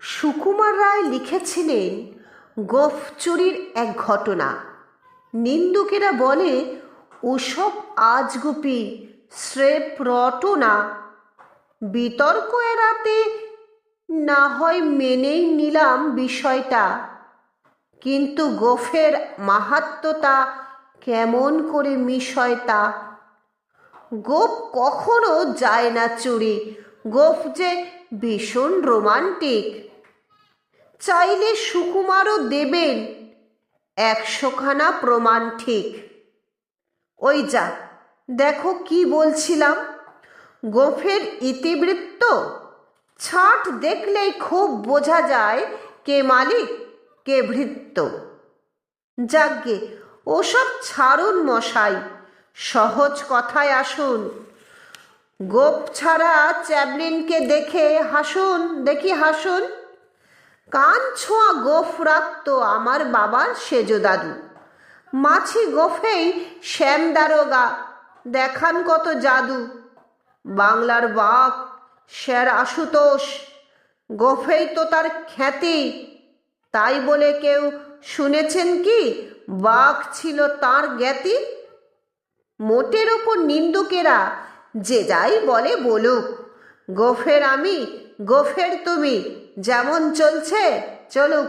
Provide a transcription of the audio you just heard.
সুকুমার রায় লিখেছিলেন, গোফ চুরির এক ঘটনা। নিন্দুকেরা বলে, ওসব আজগুপি, স্রেফ রটনা। বিতর্ক এড়াতে না হয় মেনেই নিলাম বিষয়টা। কিন্তু গোফের মাহাত্মতা কেমন করে মিশয়তা? গোপ কখনো যায় না চুরি। গোফ যে ভীষণ রোমান্টিক। চাইলে সুকুমারও দেবেন। একশোখানা প্রমাণ ঠিক। ওই যা, দেখো কি বলছিলাম। গোফের ইতিবৃত্ত, ছাট দেখলেই খুব বোঝা যায় কে মালিক, কে ভৃত্য। যাজ্ঞে ওসব ছাড়ুন মশাই, সহজ কথায় আসুন। গোপ ছাড়া চ্যাবলিনকে দেখে হাসুন, দেখি হাসুন। কান ছোঁয়া গোফ রাখত আমার বাবার সেজ দাদু। মাছি গোফেই শ্যাম দারোগা, দেখান কত জাদু। বাংলার বাঘ শের আশুতোষ, গোফেই তো তার খ্যাতি। তাই বলে কেউ শুনেছেন কি, বাঘ ছিল তার জ্ঞাতি? মোটের ওপর নিন্দুকেরা যে যাই বলে বলুক, গোফের আমি গোফের তুমি যেমন চলছে চলুক।